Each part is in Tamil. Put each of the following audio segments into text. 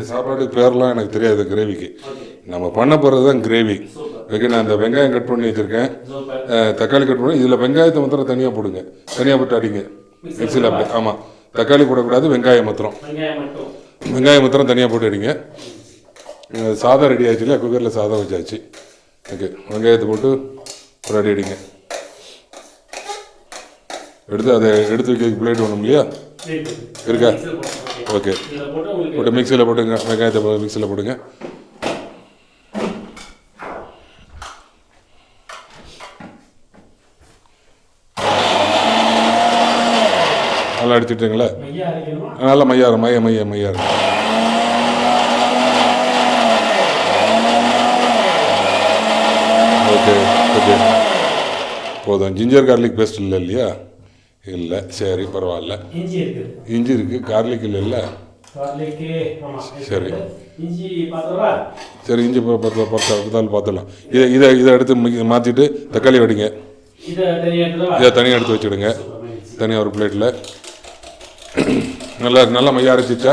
சாப்பாடு பேர்லாம் எனக்கு தெரியாது கிரேவிக்கு நம்ம பண்ண போகிறது தான் கிரேவி ஓகே நான் இந்த வெங்காயம் கட் பண்ணி வச்சுருக்கேன். தக்காளி கட் பண்ணி இதில் வெங்காயத்தை மாத்திரம் தனியாக போடுங்க. தனியாக போட்டு அடிங்க. மிக்சியில் ஆமாம் தக்காளி போடக்கூடாது வெங்காயம் மாத்திரம். வெங்காயம் மாத்திரம் தனியாக போட்டு அடிங்க. சாதம் ரெடி ஆச்சு இல்லையா குக்கரில் சாதம் வச்சாச்சு. ஓகே வெங்காயத்தை போட்டு ஒரு அடி அடிங்க. எடுத்து அதை எடுத்து வைக்க பிளேட் வேணும் இல்லையா? இருக்கா? ஓகே. போட்டு மிக்சியில் போட்டுங்க. வெங்காயத்தை மிக்சியில் போடுங்க நல்லா அடிச்சுட்டுங்களா? நல்லா மையாரு மைய மைய மையாரு ஓகே போதும். ஜிஞ்சர் கார்லிக் பேஸ்ட் இல்லை இல்லையா? இல்லை. சரி பரவாயில்ல. இஞ்சி இருக்குது கார்லிக் இல்லை இல்லை? கார்லிக்கு ஆமா சரி. சரி இஞ்சி பத்து பத்து பார்த்தாலும் பார்த்துடலாம் இதை இதை இதை எடுத்து மாற்றிட்டு தக்காளி வடிங்க. இதை தனியாக எடுத்துவா இதை தனியாக எடுத்து வச்சுடுங்க. தனியாக ஒரு பிளேட்டில் நல்லா நல்லா மையா அரைச்சிச்சா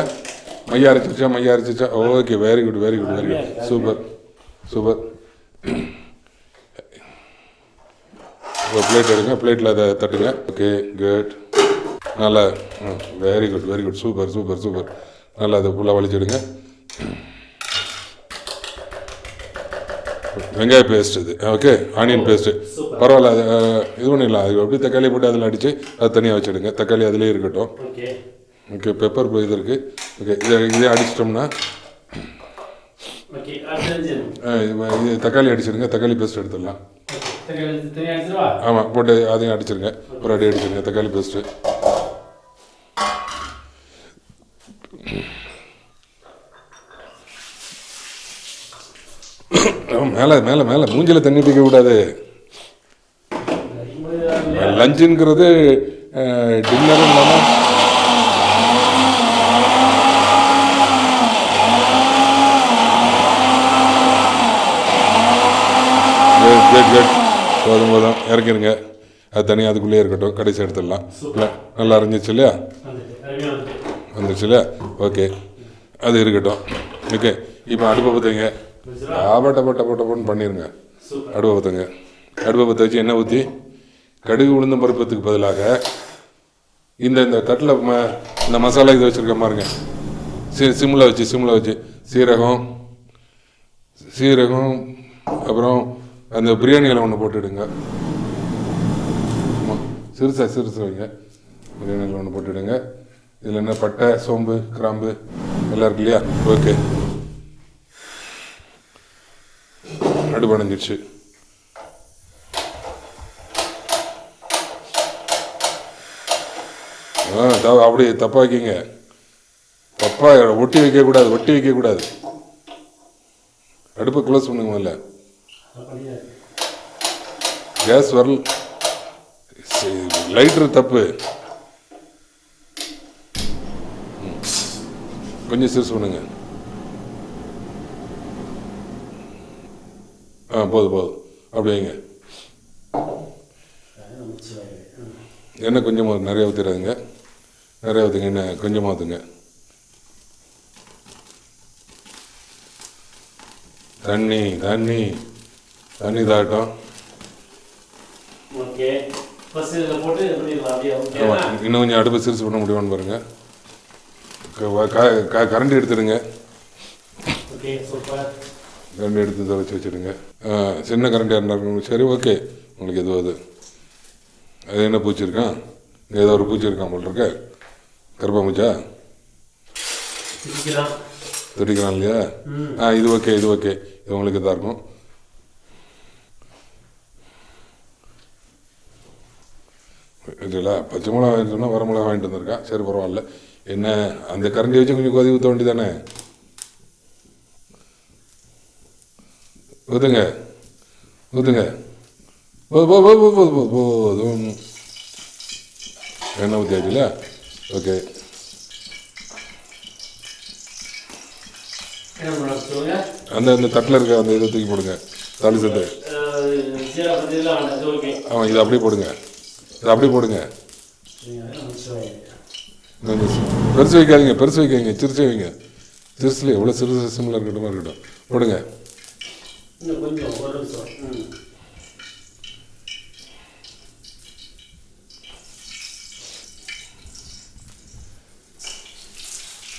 மையா அரைச்சிச்சா மையா அரைச்சிச்சா okay very good very good very good super. Super. ஒரு பிளேட் எடுங்க பிளேட்டில் அதை தட்டுங்க. ஓகே குட் நல்லா very good very good super super super நல்லா அதை ஃபுல்லாக வலிச்சிடுங்க. வெங்காய பேஸ்ட் இது. ஓகே ஆனியன் பேஸ்ட்டு பரவாயில்ல அது இது பண்ணிடலாம் அது அப்படியே தக்காளி போட்டு அதில் அடித்து அது தனியாக வச்சுடுங்க. தக்காளி அதிலே இருக்கட்டும். ஓகே பெப்பர் இது இருக்குது ஓகே இதை இதே அடிச்சிட்டோம்னா இது தக்காளி அடிச்சிடுங்க. தக்காளி பேஸ்ட் எடுத்துடலாம். ஆமாம் போட்டு அதையும் அடிச்சிருங்க. ஒரு அடி அடிச்சிருங்க தக்காளி பேஸ்ட்டு மேலே மேலே மேலே. மூஞ்சில தண்ணி பிடிக்க கூடாது. லஞ்சுங்கிறது டின்னரும் இல்லாமல் குட் குட் போதும் போதும். இறக்கிருங்க. அது தனியாக அதுக்குள்ளேயே இருக்கட்டும். கடைசி எடுத்துடலாம் இல்லை நல்லா இருந்துச்சு இல்லையா? வந்துருச்சு இல்லையா? ஓகே. அது இருக்கட்டும். ஓகே. இப்போ அடுப்பை பற்றுங்க டப டப டப டபன்னு பண்ணிடுங்க அடுப்பை பற்றுங்க அடுப்பை பற்ற வச்சு எண்ணெய் ஊற்றி கடுகு உளுந்தம் பருப்பத்துக்கு பதிலாக இந்த இந்த தட்டில் ம இந்த மசாலா இது வச்சுருக்க பாருங்க. சி சிம்மில் வச்சு சிம்மில் வச்சு. சீரகம் சீரகம் அப்புறம் அந்த பிரியாணி ஒன்று போட்டுடுங்க. ஆமாம் சிறுசா சிறுசு வைங்க. பிரியாணி ஒன்று போட்டுடுங்க. இதில் என்ன பட்டை சோம்பு கிராம்பு எல்லாம் இருக்கு இல்லையா? ஓகே. அடுப்படைஞ்சிடுச்சு ஆ தவ அப்படி தப்பாக்கிங்க தப்பா ஒட்டி வைக்கக்கூடாது ஒட்டி வைக்கக்கூடாது. அடுப்பை க்ளோஸ் பண்ணுங்க முதல்ல. கேஸ் வரல். லைட்ரு தப்பு. கொஞ்சம் சிறுசு பண்ணுங்க ஆ போதும் போதும். அப்படி என்ன அதான் கொஞ்சமாக நிறைய ஊற்றிடாதுங்க நிறைய ஊற்றுங்க என்ன கொஞ்சமாக ஊற்றுங்க தண்ணி தண்ணி. தண்ணி ஓகே. ஓகேவா இன்னும் கொஞ்சம் அடுப்பு சிறுசு பண்ண முடியுமான்னு பாருங்க. க- வ- க- க- கரண்டி எடுத்துடுங்க. கரண்டி எடுத்து இதை வச்சு வச்சுடுங்க. ஆ, சின்ன கரண்டியாக இருந்தாலும் சரி ஓகே உங்களுக்கு எதுவும் அது. அது என்ன பூச்சி இருக்கான் ஏதோ ஒரு பூச்சி இருக்கான் போல் இருக்க. கருப்பாம்பூச்சா இதுக்குதான் துடிக்கிறான் இல்லையா? ஆ இது ஓகே இது ஓகே இது உங்களுக்கு இதாக இருக்கும். இல்லைல்ல பச்சை மிளகா சொன்னால் வர மிளகா வாங்கிட்டு வந்திருக்கான் சரி பரவாயில்ல என்ன அந்த கரண்டி வச்சு கொஞ்சம் கொதி ஊற்ற வேண்டி தானே ஊற்றுங்க ஊற்றுங்க போது போ போ போ போ போதும் எண்ணெய் ஊற்றியாச்சுல ஓகே அந்த அந்த தட்டில் இருக்க அந்த இதை தூக்கி போடுங்க தாலி சத்து ஆமாம் இதை அப்படியே போடுங்க இதை அப்படியே போடுங்க. பெருசு வைக்காதீங்க பெருசு வைக்காதீங்க சிரிச்சு வைங்க. சிறுசில் எவ்வளோ சிறு சிம்மில் இருக்கட்டுமா இருக்கட்டும். போடுங்க.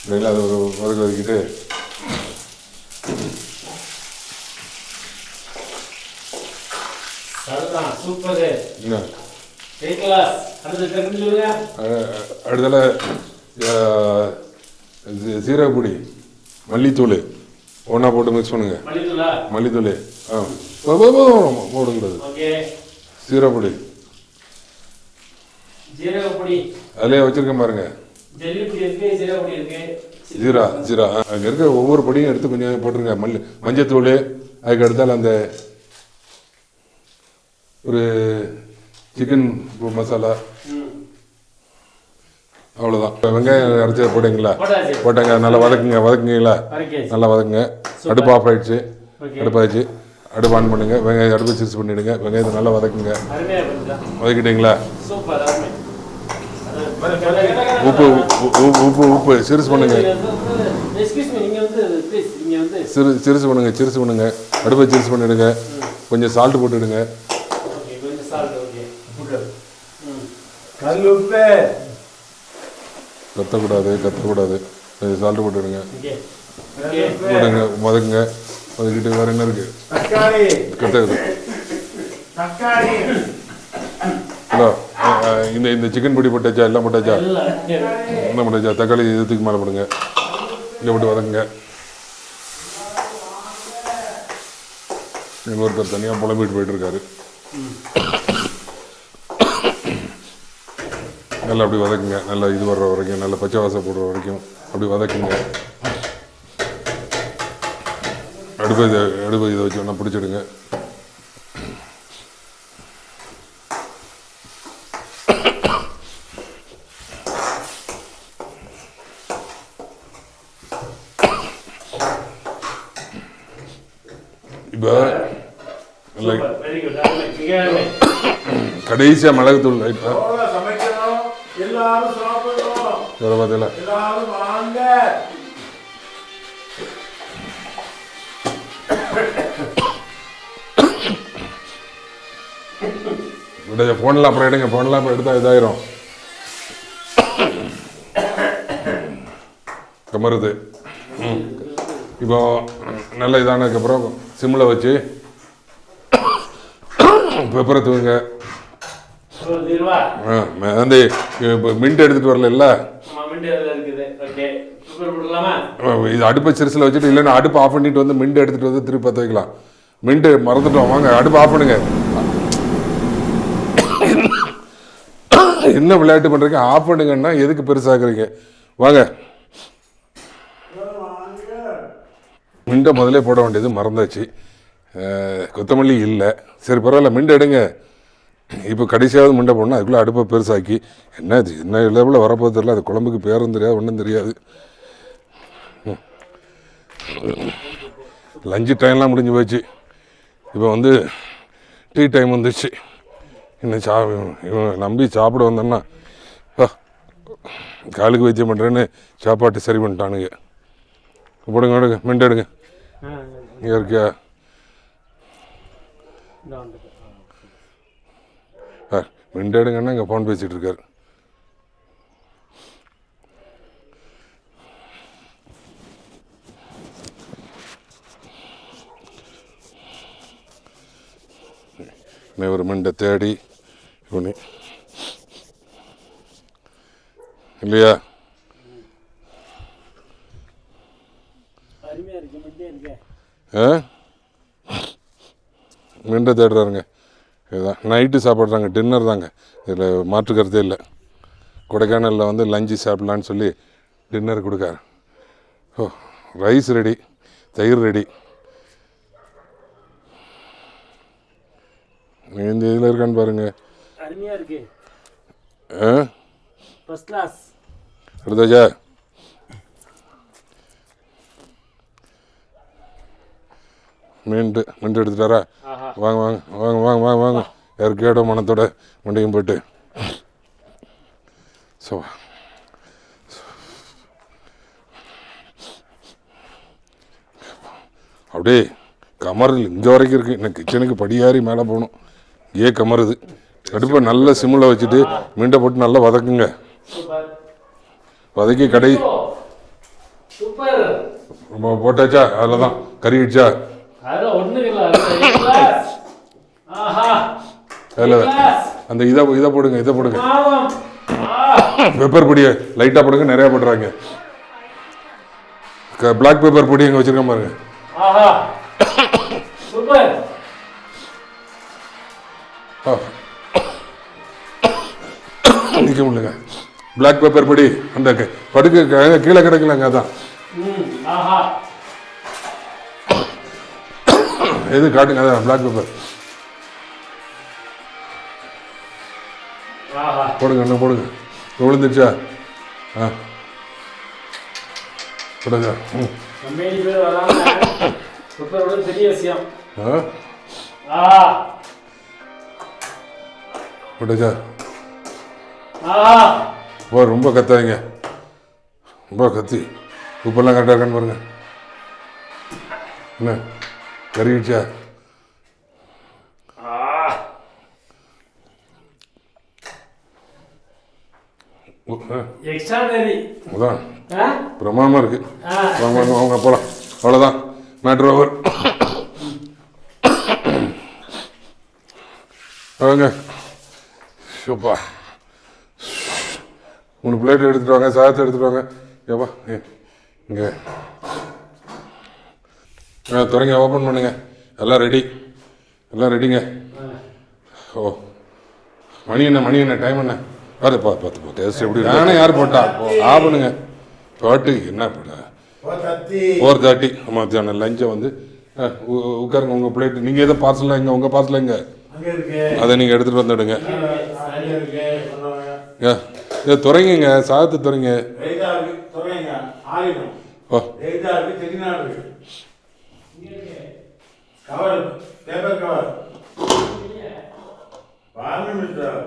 இல்லைங்களா அதை ஒரு வதக்க வதக்கிட்டு சூப்பரு. என்ன? அடுத்தால சீரகப்பொடி மல்லித்தூள். ஒன்றா போட்டு மிக்ஸ் பண்ணுங்க. மல்லித்தூளா? ஆ. போ- போ- போ- போடக்கூடாது ஓகே. சீரகப்பொடி. அதிலே வச்சுருக்கேன் பாருங்க. ஜீரா ஜீரா. அங்கே இருக்க ஒவ்வொரு பொடியும் எடுத்து கொஞ்சம் போட்டுருங்க. மல் மஞ்சத்தூள் அதுக்கு அடுத்தால அந்த ஒரு சிக்கன் மசாலா அவ்வளோதான் இப்போ வெங்காயம் அரைச்சி போட்டீங்களா? போட்டாங்க. நல்லா வதக்குங்க. வதக்குங்களா நல்லா வதக்குங்க. அடுப்பு ஆஃப் ஆயிடுச்சு. ஓகே. அடுப்பு ஆன் பண்ணுங்க. வெங்காயம் அடுப்பு சிறுசு பண்ணிடுங்க. வெங்காயத்தை நல்லா வதக்குங்க. வதக்கிட்டீங்களா? உப்பு உப்பு உப்பு சிறுசு பண்ணுங்க. சிறு சிறுசு பண்ணுங்க. சிறுசு பண்ணுங்க. அடுப்பை சிறுசு பண்ணிடுங்க. கொஞ்சம் சால்ட் போட்டுடுங்க. கல்லுப்பு. கத்தக்கூடாது கத்தக்கூடாது. கொஞ்சம் சால்ட் போட்டுடுங்க. போடுங்க வதக்குங்க. வதக்கிட்டு வேற என்ன இருக்கு? தக்காளி. கத்தக்குது ஹலோ இந்த இந்த சிக்கன் பொடி போட்டாச்சா எல்லாம் போட்டாச்சா? என்ன போட்டாச்சா? தக்காளி இதுக்கு மேலே போடுங்க. இங்கே போட்டு வதக்குங்க. எங்கள் ஒருத்தர் தனியாக புலம்பிட்டு போயிட்டு இருக்காரு நல்லா அப்படி வதக்குங்க. நல்லா இது வர்ற வரைக்கும் நல்லா பச்சை வாசம் போடுற வரைக்கும் அப்படி வதக்குங்க. அடுப்பு இதை அடுப்பு இதை வச்சு ஒன்றா பிடிச்சிடுங்க. இப்போ கடைசியாக மிளகுத்தூள் லைட்டாக சமைக்கணும் எல்லாரும் சாப்பிடணும். எல்லாரும் வாங்க. விட அப்புறம் எடுங்க ஃபோன்லாம் அப்புறம் எடுத்தால் இதாயிரும். கமருது. இப்போ நல்லா இதானதுக்கப்புறம் சிம்மில் வச்சு பெப்பரை தூங்க. இப்போ மின்ட் எடுத்துகிட்டு வரல மின்ட் இது அடுப்பை சிறுசில் வச்சுட்டு இல்லைன்னா அடுப்பு ஆஃப் பண்ணிட்டு வந்து மின்ட் எடுத்துகிட்டு வந்து திருப்பி பற்ற வைக்கலாம். மின்ட்டு மறந்துட்டோம். வாங்க அடுப்பு ஆஃப் பண்ணுங்க. என்ன விளையாட்டு பண்ணுறீங்க ஆஃப் பண்ணுங்கன்னா எதுக்கு பெருசாக்குறீங்க? வாங்க. மிண்டை முதல்ல போட வேண்டியது மறந்தாச்சு. கொத்தமல்லி இல்லை. சரி பரவாயில்ல மிண்டை எடுங்க. இப்போ கடைசியாவது மிண்டை போடணும் அதுக்குள்ளே அடுப்பை பெருசாக்கி என்ன இது என்ன லெவலில் வரப்போது தெரியல அது குழம்புக்கு பேரும் தெரியாது ஒன்றும் தெரியாது. லஞ்சு டைம்லாம் முடிஞ்சு போச்சு. இப்போ வந்து டீ டைம் வந்துச்சு இன்னும் சா இவன் நம்பி சாப்பிட வந்தோன்னா காலுக்கு வைத்தியம் பண்ணுறேன்னு சாப்பாட்டு சரி பண்ணிட்டானுங்க. போடுங்க எடுங்க மின்ட் எடுங்க. இங்கே இருக்கியா ஆ மின்ட் எடுங்கன்னா இங்கே ஃபோன் பேசிகிட்டு இருக்காரு ஒரு மிண்டை தேடி இவனி. இல்லையா? மிண்டை தேடுறாருங்க. இதுதான். நைட்டு சாப்பிட்றாங்க டின்னர் தாங்க. இதில் மாற்று கருத்தே இல்லை. கொடைக்கானலில் வந்து லஞ்சு சாப்பிட்லான்னு சொல்லி டின்னர் கொடுக்காரு. ஓ ரைஸ் ரெடி தயிர் ரெடி இந்த இதில் இருக்கான்னு பாருங்க. அருமையா இருக்கு. ஆ? First class எடுத்தாச்சா? மீன்ட்டு மீன்ட்டு எடுத்துட்டாரா வாங்க வாங்க வாங்க வாங்க வாங்க வாங்க. யாருக்கேடோ மனத்தோட மண்டையும் போட்டு ஸோ அப்படியே கமருது இங்கே வரைக்கும் இருக்குது இன்னும் கிச்சனுக்கு படியாரி மேலே போகணும். இங்கேயே கமருது. அடுப்பை நல்ல சிம்மில் வச்சுட்டு மீண்டை போட்டு நல்லா வதக்குங்க. வதக்கி கடை போட்டாச்சா? அதில் தான். கறி ஒண்ணும் இல்ல. அந்த இதை இதை போடுங்க இதை போடுங்க. பெப்பர் பொடியை லைட்டாக போடுங்க நிறையா போட்டுறாங்க பிளாக் பெப்பர் பொடி எங்கே வச்சுருக்கேன் பாருங்க. நிற்க முடியலங்க பிளாக் பெப்பர் பொடி அந்த படுக்க கீழே கிடக்கலங்க அதான். எது காட்டுங்க அதான் பிளாக் பெப்பர் போடுங்க என்ன போடுங்க. விழுந்துச்சா ஆ. போடுங்க. ம். பெரிய விஷயம். ஆ. போட்டுச்சா போ ரொம்ப கத்தாதீங்க. ரொம்ப கத்தி. உப்பெல்லாம் கரெக்டாக இருக்கான்னு பாருங்க. என்ன? எக்ஸ்ட்ராடனரி அதான். பிரமாதமாக இருக்கு. வாங்க வாங்க வாங்க போகலாம் அவ்வளோதான் மேட்ரு ஓவர் வாங்க. ஷோப்பா. மூணு பிளேட் எடுத்துட்டு வாங்க சாதத்தை எடுத்துட்டு வாங்க. ஏப்பா இங்கே. துறைங்க ஓப்பன் பண்ணுங்க. எல்லாம் ரெடி எல்லாம் ரெடிங்க ஓ. மணி என்ன மணி என்ன டைம் என்ன? பார்த்து பார்த்து பார்த்து டேஸ்ட் எப்படி நானே யார் போட்டா? ஆ பண்ணுங்க. பாட்டு? என்ன தத்தி ஃபோர் தேர்ட்டி மத்தியானம் லஞ்சை வந்து ஆ, உட்காருங்க உங்கள் பிளேட் நீங்கள் எதை பார்சலாக இங்கே உங்கள் பார்சலாக இங்கே அதை நீங்கள் எடுத்துகிட்டு வந்துடுங்க. ஏ இதை துறைங்க சாதத்தை துறைங்க. ஓ வெயிட்டா இருக்கு செட்டிநாடு இருக்கு கவர் பேப்பர் கவர் பாருங்க மிஸ்டர்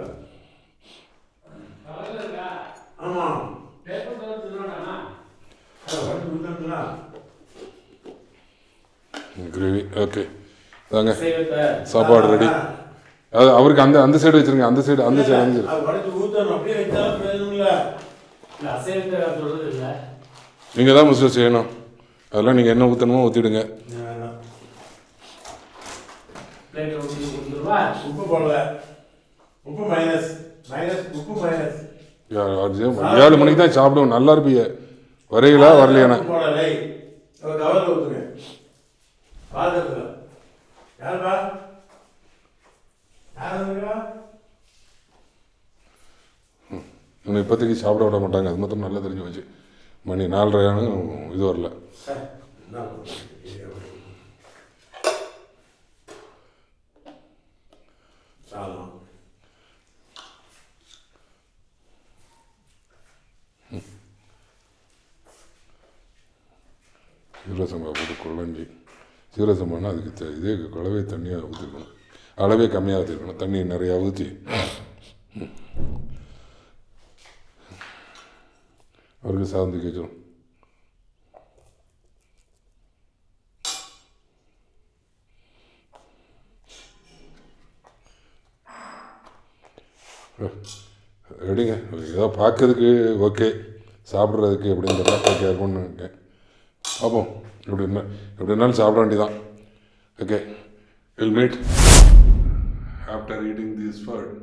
ஆமா. அதை வந்து கொடுத்தோம்னா, கிரேவி ஓகே தாங்க சாப்பாடு ரெடி அது அவருக்கு அந்த அந்த சைடு வச்சிருங்க. அந்த சைடு அந்த சைடு அந்த சைடு நீங்கள் தான் மிஸ்டர் செய்யணும். அதெல்லாம் நீங்கள் என்ன ஊற்றணுமோ ஊற்றிடுங்க பிளேட் கொடுத்துருவா உப்பு போடல. உப்பு மைனஸ் மைனஸ் உப்பு மைனஸ் ஏழு மணிக்கு தான் சாப்பிடுவோம். நல்லா இருப்பீங்க வரையிலா போடலை. கவர்ல ஊத்துங்க. பாத்திரத்துல யாருப்பா? இவனை இப்போதைக்கு சாப்பிட விட மாட்டாங்க. அது மட்டும் நல்லா தெரிஞ்சு வச்சு மணி நாலரையான இது வரல சார் என்ன சாதம் சீரசம்பா போட்டு குழஞ்சி சீரசம்பானா அதுக்கு த- இதே குழவே தண்ணியாக ஊற்றிருக்கணும் அளவே கம்மியாக ஊற்றிருக்கணும் தண்ணி நிறையா ஊற்றி அவருக்கு சார்ந்து கேட்கணும் ரெடிங்க. ஏதோ பார்க்கறதுக்கு ஓகே. சாப்பிட்றதுக்கு எப்படிங்கிறதா ஓகே இருக்கும்னு இருக்கேன். பார்ப்போம் எப்படி என்ன எப்படி இருந்தாலும் சாப்பிட வேண்டியதான் okay will meet after eating this first